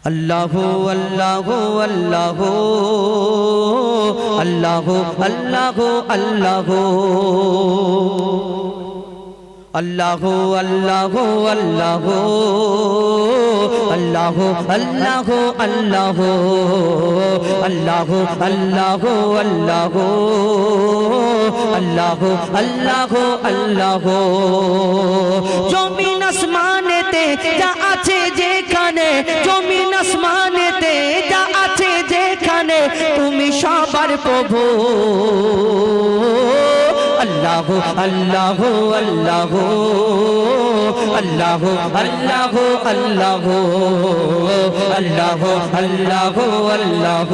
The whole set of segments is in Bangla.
আল্লাহ আল্লাহ আল্লাহ আল্লাহ আল্লাহ আল্লাহ আল্লাহ আল্লাহ আল্লাহ আল্লাহ আল্লাহ আল্লাহ আল্লাহ আল্লাহ আল্লাহ আল্লাহ আল্লাহ আল্লাহ জমিন আসমানেতে যা আছে যেখানে জমিন আসমানেতে যা আছে যেখানে তুমি সবার প্রভু আল্লাহ আল্লাহ আল্লাহ আল্লাহ আল্লাহ আল্লাহ আল্লাহ আল্লাহ আল্লাহ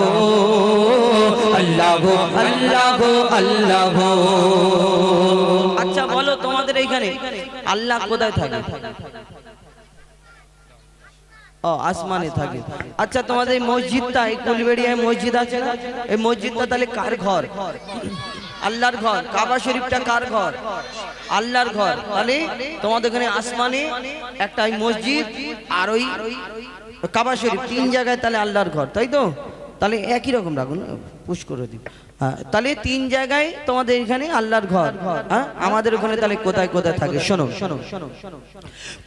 আল্লাহ আল্লাহ আল্লাহ আচ্ছা বলো তোমাদের এইখানে আল্লাহ কোথায় থাকে আসমানে থাকে। আচ্ছা তোমাদের এই মসজিদটা, এই কুলবেড়িয়ায় মসজিদ আছে না? এই মসজিদটা তাহলে কার ঘর? আল্লাহর ঘর, কাবা শরীফটা কার ঘর? আল্লাহর ঘর। তাহলে তোমাদের ওখানে আসমানে একটা মসজিদ আর ওই কাবা শরীফ, তিন জায়গায় তাহলে আল্লাহর ঘর, তাই তো? তাহলে একই রকম রাখুন পুশ করে হ্যাঁ তাহলে তিন জায়গায় তোমাদের এখানে আল্লাহর ঘর। আমাদের ওখানে তাহলে কোথায় কোথায় থাকে? শোনো শোনো।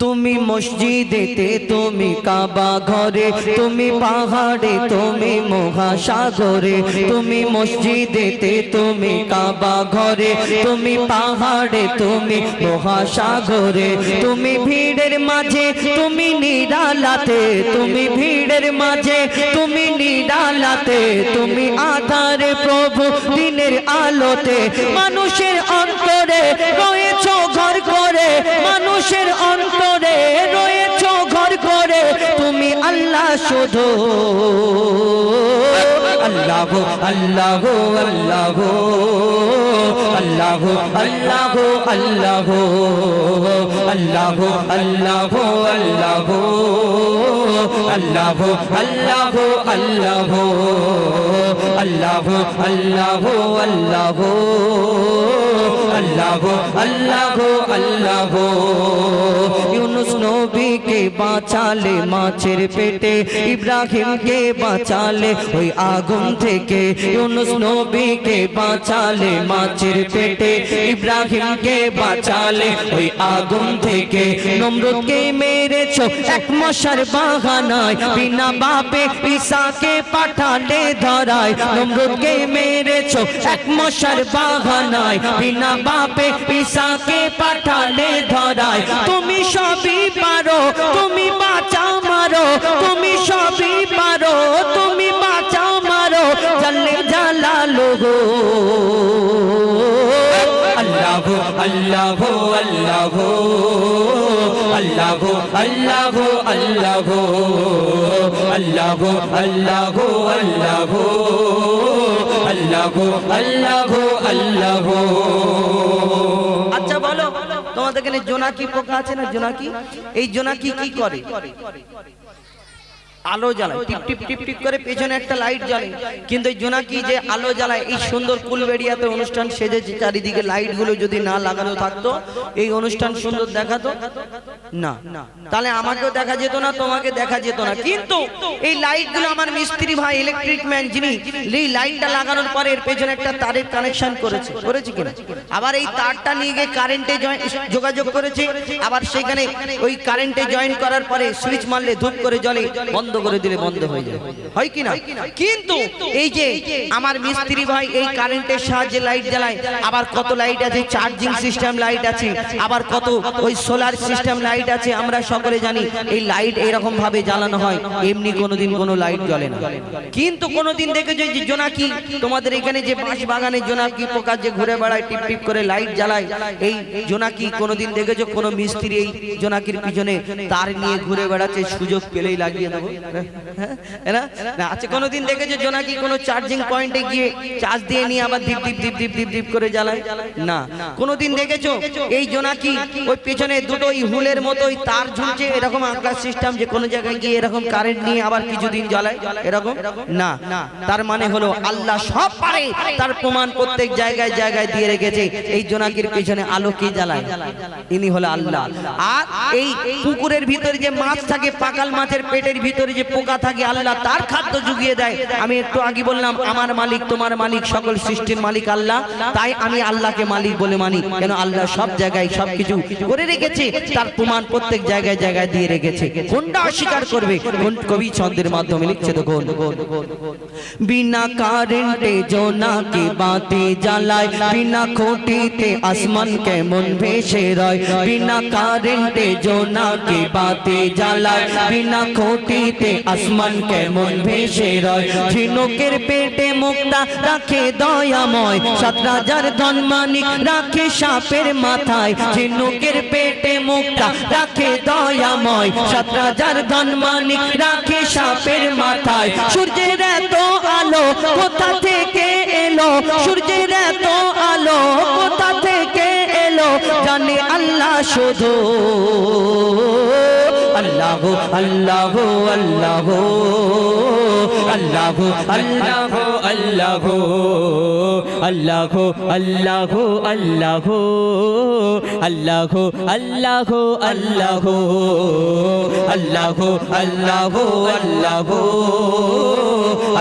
তুমি মসজিদেতে, তুমি কাবা ঘরে, তুমি পাহাড়ে, তুমি মহাসাগরে, তুমি মসজিদেতে, তুমি কাবা ঘরে, তুমি পাহাড়ে, তুমি মহাসাগরে, তুমি ভিড়ের মাঝে, তুমি নিরালাতে, তুমি ভিড়ের মাঝে, তুমি নিরালাতে, তুমি আধারে প্রভু দিনের আলোতে মানুষের অন্তরে রয়েছ ঘর করে, মানুষের অন্তরে রয়েছ ঘর করে, তুমি আল্লাহ শুধু। আল্লাহ আল্লাহ আল্লাহ আল্লাহ আল্লাহ আল্লাহ আল্লাহ আল্লাহ আল্লাহ। আল্লাহ আল্লাহ আল্লাহ আল্লাহ আল্লাহ আল্লাহ আল্লাহ আল্লাহ আল্লাহ। ইউনুস নবীকে বাঁচালে মাছের পেটে, ইব্রাহিমকে বাঁচালে ওই আগুন থেকে। ইউনুস নবীকে বাঁচালে মাছের পেটে, ইব্রাহিমকে বাঁচালে ওই আগুন থেকে। নমরুদকে মেরেছো এক মশার বাহানায় বিনা বাপে ঈসাকে পাঠালে ধরায়। নমরুদকে মেরেছো এক মশার বাহানায়, বিনা বাপে পিসাকে পাঠালে ধরায়। তুমি সবই পারো, তুমি বাঁচা মারো, তুমি আল্লাহ আল্লাহ আল্লাহ আল্লাহ আল্লাহ আল্লাহ আল্লাহ আল্লাহ আল্লাহ আল্লাহ আল্লাহ আচ্ছা বলো তোমাদের এখানে জোনাকি পোকা আছে না জোনাকি এই জোনাকি কি করে আলো জ্বালায়। টিপ টিপ টিপ টিপ করে পেছনে একটা লাইট জ্বলে। কিন্তু এই জোনাকি যে আলো জ্বালায়, এই সুন্দর কুলবেড়িয়াতে অনুষ্ঠান সেজেছে চারিদিকে লাইটগুলো যদি না লাগানো থাকতো, এই অনুষ্ঠান সুন্দর দেখাতো? না। তাহলে আমাকেও দেখা যেত না, তোমাকে দেখা যেত না। কিন্তু এই লাইটগুলো আমার মিস্ত্রি ভাই ইলেকট্রিক ম্যান যিনি, এই লাইটটা লাগানোর পরে এর পেছনে একটা তারের কানেকশন করেছে। করেছে কিনা? আবার এই তারটা নিয়ে গিয়ে কারেন্টে যোগাযোগ করেছে। আবার সেখানে ওই কারেন্টে জয়েন করার পরে সুইচ মারলে ধূপ করে জ্বলে। বন্ধ করে দিলে বন্ধ হয়ে যায়। হয় কি না? কিন্তু এই যে আমার মিস্ত্রি ভাই এই কারেন্টের সাহায্যে লাইট জ্বালায়, আবার কত লাইট আছে? চার্জিং সিস্টেম লাইট আছে, আবার কত ওই সোলার সিস্টেম লাইট আছে, আমরা সকলে জানি এই লাইট এরকম ভাবে জ্বালানো হয়, এমনি কোনোদিন কোনো লাইট জ্বলে না। কিন্তু কোনোদিন দেখেছ যে জোনাকি? তোমাদের এখানে যে বাঁশ বাগানে জোনাকি পোকা যে ঘুরে বেড়ায়, টিপ টিপ করে লাইট জ্বালায়, এই জোনাকি কোনোদিন দেখেছ কোনো মিস্ত্রি এই জোনাকির পিছনে তার নিয়ে ঘুরে বেড়াচ্ছে, সুযোগ পেলেই লাগিয়ে দেবো? না না আচ্ছা কোনোদিন দেখেছ জোনাকি কোনো চার্জিং পয়েন্টে গিয়ে চার্জ দিয়ে নিয়ে আবার দীপ দীপ দীপ দীপ দীপ দীপ করে জ্বালায়? না। কোনোদিন দেখেছ এই জোনাকি ওই পেছনে দুটো ওই হুলের মতো ওই তার ঝুলছে এরকম আকাশ সিস্টেম যে কোনো জায়গায় গিয়ে এরকম কারেন্ট নিয়ে আবার কিছুদিন জ্বালায়? এরকম? না। তার মানে হলো আল্লাহ সব পারে। তার প্রমাণ প্রত্যেক জায়গায় জায়গায় দিয়ে রেখেছে। এই জোনাকির পেছনে আলো কি জ্বালায়? ইনি হলো আল্লাহ। আর এই পুকুরের ভিতরে যে মাছ থাকে পাকাল মাছের পেটের ভিতরে ভেতরে যে পোকা থাকে, আল্লাহ তার খাদ্য জুগিয়ে দেয়। আমি একটু আগে বললাম, আমার মালিক, তোমার মালিক, সকল সৃষ্টির মালিক আল্লাহ। তাই আমি আল্লাহকে মালিক বলে মানি। কেন আল্লাহ সব জায়গায় সবকিছু করে রেখেছে, তার প্রমাণ প্রত্যেক জায়গায় জায়গায় দিয়ে রেখেছে। কোনটা অস্বীকার করবে? কোন কবি ছন্দের মাধ্যমে লিখছে তো কোন বিনা কারেন্টে জোনাকে বাতি জ্বালায়, বিনা খুঁটিতে আসমান কেমন ভেসে রয়। বিনা কারেন্টে জোনাকে বাতি জ্বালায়, বিনা খুঁটিতে আসমান কেমন ভেসে রয়? ঝিনুকের পেটে মুক্তা রাখে দয়াময়। সাত রাজার ধন মানিক রাখে সাপের মাথায়। ঝিনুকের পেটে মুক্তা রাখে দয়াময়। সাত রাজার ধন মানিক রাখে সাপের মাথায়। সূর্যের এত আলো কোথা থেকে এলো? সূর্যের এত আলো শুধু আল্লাহ আল্লাহ আল্লাহ আল্লাহ আল্লাহ আল্লাহ আল্লাহ আল্লাহ আল্লাহ আল্লাহ আল্লাহ আল্লাহ আল্লাহ আল্লাহ আল্লাহ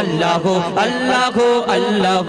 আল্লাহ আল্লাহ আল্লাহ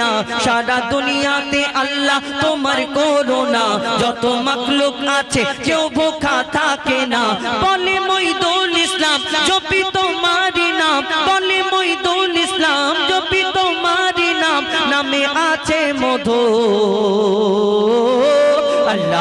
না। সারা দুনিয়াতে আল্লাহ তোমার করোনা যত মাকলুক আছে, কেউ ভোখা থাকে না। বলে মইদুল ইসলাম, জপি তোমারি নাম। বলে মইদুল ইসলাম, জপি তোমারি নাম। নামে আছে মধু।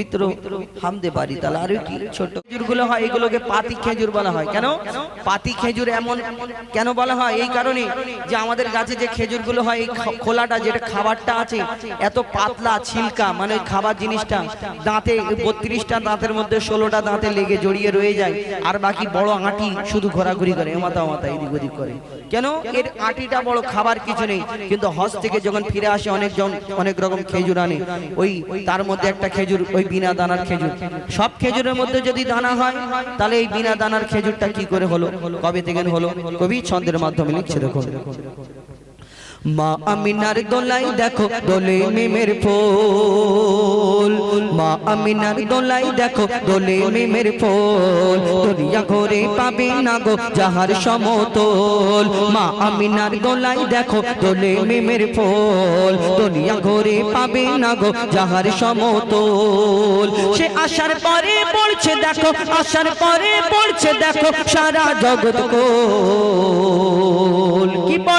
পবিত্র হামদে বাড়ি। তাহলে আরও কি? ছোট খেজুরগুলো হয়, এগুলোকে পাতি খেজুর বলা হয়। কেন? পাতি খেজুর এমন কেন বলা হয়? এই কারণে যে আমাদের গাছে যে খেজুরগুলো হয়, এই খোলাটা যেটা খাবারটা আছে, এত পাতলা, ছিলকা মানে খাবার জিনিসটা, দাঁতে বত্রিশটা দাঁতের মধ্যে ষোলোটা দাঁতে লেগে জড়িয়ে রয়ে যায়, আর বাকি বড় আঁটি শুধু ঘোরাঘুরি করে, এমাতা মাথা এদিক ওদিক করে। কেন? এর আঁটিটা বড় খাবার কিছু নেই, কিন্তু হজ থেকে যখন ফিরে আসে, অনেকজন অনেক রকম খেজুর আনে। ওই তার মধ্যে একটা খেজুর, ওই বিনা দানার খেজুর। সব খেজুরের মধ্যে যদি দানা হয়, তাহলে এই বিনা দানার খেজুরটা কি করে হলো? কবে থেকে হলো? কবি ছন্দের মাধ্যমে লিখছে দেখো মা আমিনার দোলাই দেখো, দোলে মিমের ফুল। মা আমিনার দোলাই দেখো, দোলে মিমের ফুল। দুনিয়া ঘরে পাবে না গো যাহার সমতল। মা আমিনার দোলাই দেখো, দোলে মিমের ফুল। দুনিয়া ঘরে পাবে না গো যাহার সমতল। সে আসার পরে পড়ছে দেখো, আসার পরে পড়ছে দেখো, সারা জগৎ কি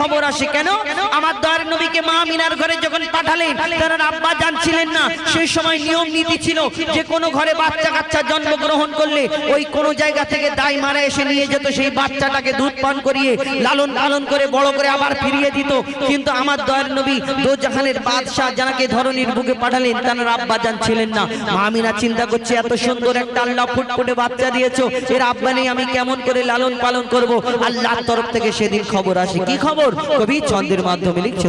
খবর আসে কেন? আমার দয়ার নবীকে মা মিনার ঘরে যখন পাঠালেন, তার আব্বা জানছিলেন না, সেই সময় নিয়ম নীতি ছিল যে কোনো ঘরে বাচ্চা কাচ্চা জন্মগ্রহণ করলে ওই কোন জায়গা থেকে দাই মারা এসে নিয়ে যেত, সেই বাচ্চাটাকে দুধ পান করিয়ে, লালন পালন করে বড় করে আবার ফিরিয়ে দিত। কিন্তু আমার দয়ার নবী দো জাহানের বাদশাহ যাকে ধরনীর বুকে পাঠালেন, তার আব্বা জানছিলেন না। মা মিনা চিন্তা করছে, এত সুন্দর একটা আল্লাহ ফুটফুটে বাচ্চা দিয়েছ এর আব্বা নেই, আমি কেমন করে লালন পালন করব? আল্লাহর তরফ থেকে সেদিন খবর আসে। কি খবর? কবি ছন্দের মাধ্যমে লিখছে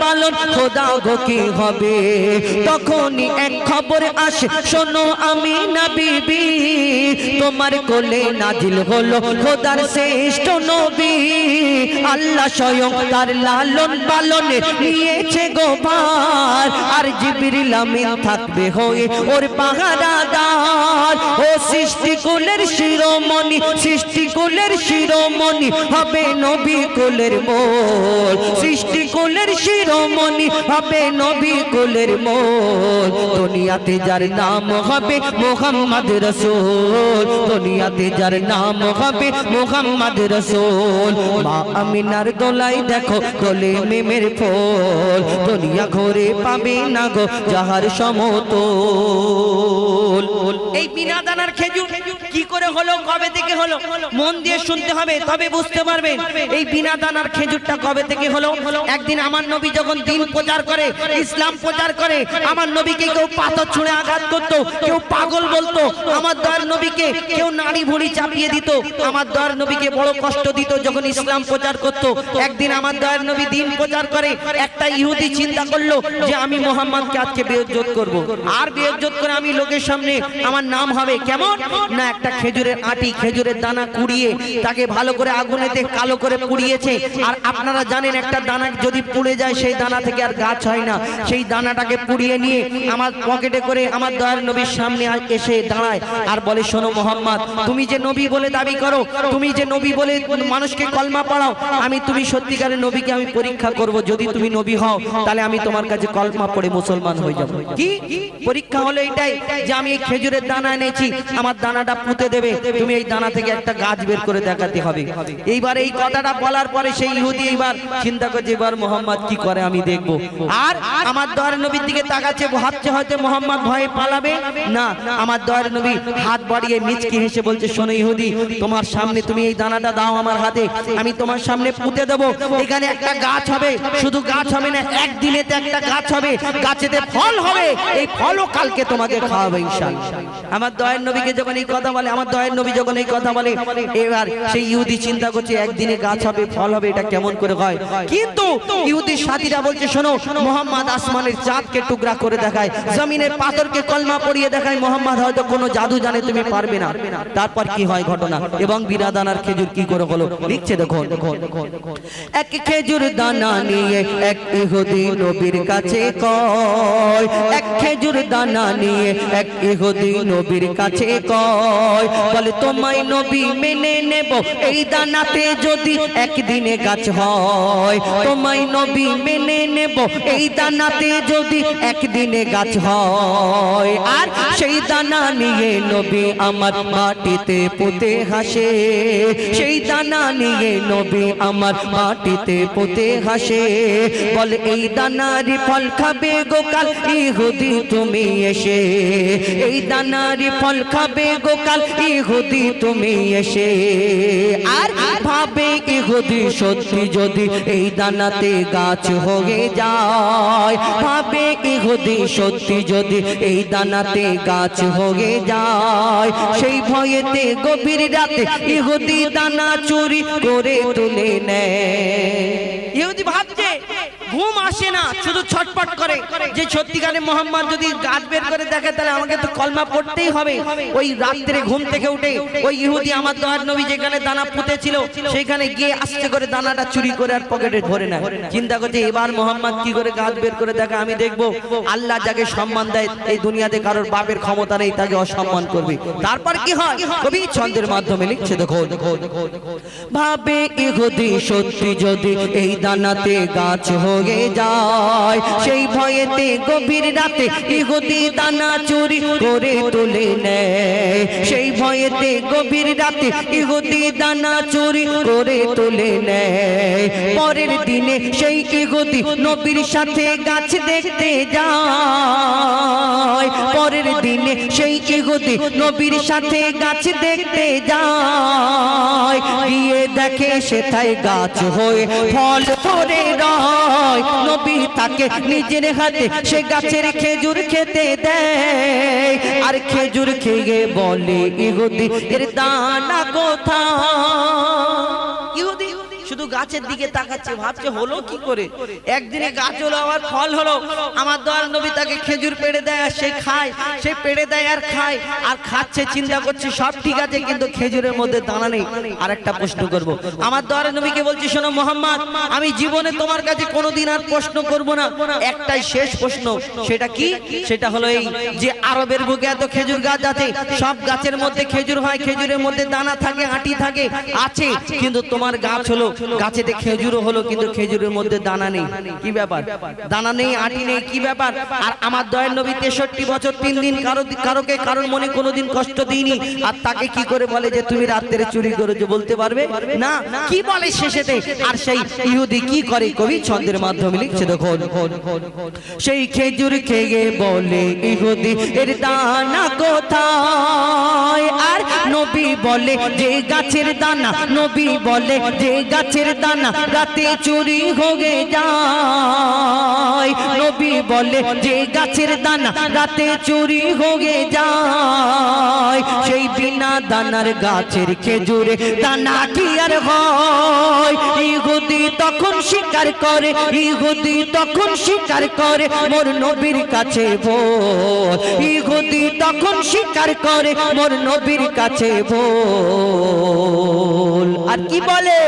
পালন খোদা গো কি হবে? তখনই এক খবর আসে শোনো আমি না বিবি তোমার কোলে নাজিল হলো খোদার শ্রেষ্ঠ নবী। আল্লাহ স্বয়ং তার লালন পালনে নিয়েছে গো ভার। আর জিবরিল থাকবে হয়ে ওর পাহারাদার। ও সৃষ্টি কুলের শিরোমণি সৃষ্টি কুলের শিরোমণি হবে নবী কুলের মোল। সৃষ্টি কুলের শিরোমণি হবে নবী কুলের মোল। দুনিয়াতে যার নাম হবে মোহাম্মদ রসুল। দুনিয়াতে যার নাম হবে মোহাম্মদ রসুল। মা আমিনার দোলাই দেখো দোলে মেমের ফল। দুনিয়া ঘরে পাবে না গো যাহার সমতল। এই বিনা দানার খেজুর কি করে হলো, কবে থেকে হলো? মন দিয়ে শুনতে হবে, তবে বুঝতে পারবেন এই বিনা দানার খেজুরটা কবে থেকে হলো? একদিন আমার নবী যখন দিন প্রচার করে, ইসলাম প্রচার করে, আমার নবীকে কেউ পাথর ছুঁড়ে আঘাত করতো, কেউ পাগল বলতো। আমার দয়ার নবীকে কেউ নারী ভুড়ি চাপিয়ে দিত, আমার দয়ার নবীকে বড় কষ্ট দিত যখন ইসলাম প্রচার করত। একদিন আমার দয়ার নবী দিন প্রচার করে, একটা ইহুদি চিন্তা করল যে আমি মোহাম্মদকে আজকে বেয়জ্জত করব। আর বেয়জ্জত করে আমি লোকের সামনে আমার নাম হবে কেমন? না, একটা খেজুরের আটি, খেজুরের দানা কুড়িয়ে তাকে ভালো করে আগুনেতে কালো করে পুড়িয়েছে। আর আপনারা জানেন, একটা দানা যদি পুড়ে যায়, সেই দানা থেকে আর গাছ হয় না। সেই দানাটাকে পুড়িয়ে নিয়ে আমার পকেটে করে আমার দয়ার নবীর সামনে এসে দাঁড়ায়। আর বলে, শোনো মোহাম্মদ, তুমি যে নবী বলে দাবি করো, তুমি যে নবী বলে মানুষকে কলমা পড়াও, আমি তুমি সত্যিকারের নবীকে আমি পরীক্ষা করব। যদি তুমি নবী হও, তাহলে আমি তোমার কাছে কলমা পড়ে মুসলমান হয়ে যাব। কি? পরীক্ষা হলো এটাই যে আমি এই খেজুরের দানা এনেছি, আমার দানাটা পুঁতে দেবে, তুমি এই দানা থেকে একটা গাছ বের করে দেখাতে হবে। এইবার এই কথাটা বলার পরে সেই ইহুদি এইবার চিন্তা করছে, এবার মোহাম্মদ কি করে আমি দেখব? আর আমার দয়ার নবীর দিকে তাকাচ্ছে, ভাবছে হয়তো মোহাম্মদ ভয়ে পালাবে? না, আমার দয়ার নবী হাত বাড়িয়ে মিচকি হেসে বলছে, শোনো ইহুদি, তোমার সামনে তুমি এই দানাটা দাও আমার হাতে, আমি তোমার সামনে পুঁতে দেব। এখানে একটা গাছ হবে, শুধু গাছ হবে না, একদিনেতে একটা গাছ হবে, গাছেতে ফল হবে, এই ফলও কালকে তোমাকে খাওয়াবে ইনশাআল্লাহ। আমার দয়ার নবীকে যখন এই কথা বলে, আমার দয়ার নবী যখন এই কথা বলে, এবার সেই ইহুদি চিন্তা করছে, একদিনে গাছ হবে, ফল হবে, এটা কেমন করে হয়? কিন্তু ইহুদির সাথীরা বলছে, শোনো, মোহাম্মদ আসমানের চাঁদকে টুকরা করে দেখায়, জমিনের পাথরকে কলমা পড়িয়ে দেখায়, মোহাম্মদ হয়তো কোনো জাদু জানে তুমি পারবে না। তারপর কি হয় ঘটনা? এবং বিরাদানার খেজুর কি করে হলো? লিখছে দেখো এক খেজুর দানা নিয়ে এক ইহুদি নবীর কাছে কয়। এক খেজুর দানা নিয়ে এক ইহুদি নবীর কাছে কয়। বলে, তোমায় নবী মেনে নেব। এই দানাতে যদি একদিনে গাছ হয়, তোমায় নবী মেনে নেব। এই দানাতে যদি একদিনে গাছ হয়, আর সেই দানা নিয়ে নবী আমার মাটিতে পুঁতে হাসে, সেই দানা নিয়ে নবী আমার মাটিতে পুঁতে হাসে। বলে, এই দানারি ফল খাবে গোকাল ইহুদি, তুমি এসে। এই দানারি ফল খাবে গোকাল ইহুদি, তুমি এসে। আর ভাবে ইহুদি সত্যি যদি এই দানাতে গাছ হয়ে যায়, ভাবে ইহুদি সত্যি যদি এই দানাতে গাছ হয়ে যায় সেই ভয়েতে গভীর রাতে ইহুদি দানা চুরি করে তুলে নেয়। ইহুদি ভাবছে ঘুম আসে না, শুধু ছটপট করে। যে সত্যিকারে মোহাম্মদ যদি গাছ বের করে দেখে, তাহলে আমাকে তো কলমা পড়তেই হবে। ওই রাত্রে ঘুম থেকে উঠে ওই ইহুদি আমার দয়ার নবী যেখানে দানা পুঁতেছিল, সেখানে গিয়ে আসতে করে দানাটা চুরি করে আর পকেটে ধরে নেয়। চিন্তা করছে, এবার মোহাম্মদ কি করে গাছ বের করে দেখে? আমি দেখব, আল্লাহ যাকে সম্মান দেয়, এই দুনিয়াতে কারোর বাপের ক্ষমতা নেই, তাকে অসম্মান করবে। তারপর কি হয়? কবি ছন্দের মাধ্যমে লিখছে দেখো ভাবে ইহুদি সত্যি যদি এই দানাতে গাছ হয়ে হয়ে যায়। সেই ভয়েতে গভীর রাতে ইহুদি দানা চুরি করে তুলে নেয়। সেই ভয়েতে গভীর রাতে ইহুদি দানা চুরি করে তুলে নেয়। পরের দিনে সেই ইহুদি নবীর সাথে গাছ দেখতে যায়। পরের দিনে সেই ইহুদি নবীর সাথে গাছ দেখতে যায়। গিয়ে দেখে সেথায় গাছ হয়ে ফল ধরে রয়, নবী তাকে নিজের হাতে সে গাছের খেজুর খেতে দেয়। আর খেজুর খেয়ে বলে, ইহুদি, এর দানা কোথায়? শুধু গাছের দিকে তাকাচ্ছে, ভাবছে, হলো কি করে? একদিনে গাছ হলো আমার ফল হলো। আমার দয়াল নবী তাকে খেজুর পেড়ে দেয় আর সে খায়, সে পেড়ে দেয় আর খায়, আর খাচ্ছে, চিন্তা করছে, সব ঠিক আছে, কিন্তু খেজুরের মধ্যে দানা নেই। আর একটা প্রশ্ন করব। আমার দয়াল নবীকে বলছি, শোনো মোহাম্মদ, আমি জীবনে তোমার কাছে কোনোদিন আর প্রশ্ন করব না। একটাই শেষ প্রশ্ন, সেটা কি? সেটা হলো এই যে আরবের বুকে এত খেজুর গাছ আছে, সব গাছের মধ্যে খেজুর হয়, খেজুরের মধ্যে দানা থাকে, আটি থাকে, আছে, কিন্তু তোমার গাছ হলো গাছেতে খেজুরও হলো কিন্তু খেজুরের মধ্যে দানা নেই। কি ব্যাপার? দানা নেই আটি নেই কি ব্যাপার? আর আমার দয়াল নবী তেষট্টি বছর তিন দিন কারও কারোকে কারোর মনে কোনোদিন কষ্ট দিইনি। আর তাকে কি করে বলে যে তুমি রাত্রে চুরি করেছ বলতে পারবে? না। কি বলে শেষেতে? আর সেই ইহুদি কি করে? কবি ছন্দের মাধ্যমে লিখছে দেখো সেই খেজুর খেয়ে বলে ইহুদি এর দানা কোথায়? আর নবী বলে যে গাছের দানা। নবী বলে যে গাছের দানা রাতে চুরি হয়ে যায়। নবী বলে, যে গাছের দানা রাতে চুরি হয়ে যায়, সেই বিনা দানার গাছের খেজুরে দানা কি আর হয়? ইহুদি তখন স্বীকার করে, ইহুদি তখন স্বীকার করে, মোর নবীর কাছে বল ইহুদি তখন স্বীকার করে, মোর নবীর কাছে বল আর কি বলে?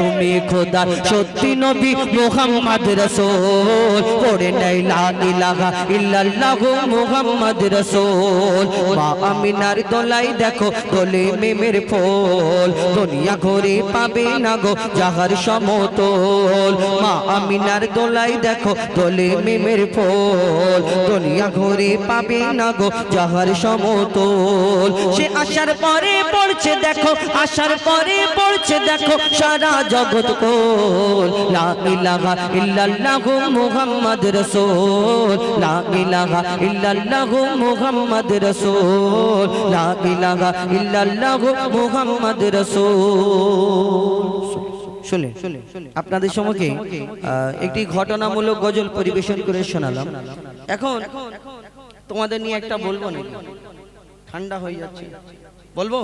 তুমি খোদা, সত্যি নবী মোহাম্মদ রসুল। পড়ে নাই লা ইলাহা ইল্লাল্লাহ মোহাম্মদ রসুল। মা আমিনার দোলাই দেখো, দোলে মেমের ফল। দুনিয়া ঘুরে পাবে না গো যাহার সমতল। মা আমিনার দোলাই দেখো, দোলে মেমের ফল। দুনিয়া ঘুরে পাবে না গো যাহার সমতল। সে আসার পরে পড়ছে, দেখো আসার পরে পড়ছে দেখো, সারা জগৎ কোল লা ইলাহা ইল্লাল্লাহু মুহাম্মদ রাসূল। লা ইলাহা ইল্লাল্লাহু মুহাম্মদ রাসূল। লা ইলাহা ইল্লাল্লাহু মুহাম্মদ রাসূল। শুনে আপনাদের সম্মুখে একটি ঘটনামূলক গজল পরিবেশন করে শোনালাম। এখন তোমাদের নিয়ে একটা বলব নাকি? ঠান্ডা হয়ে যাচ্ছে। বলব?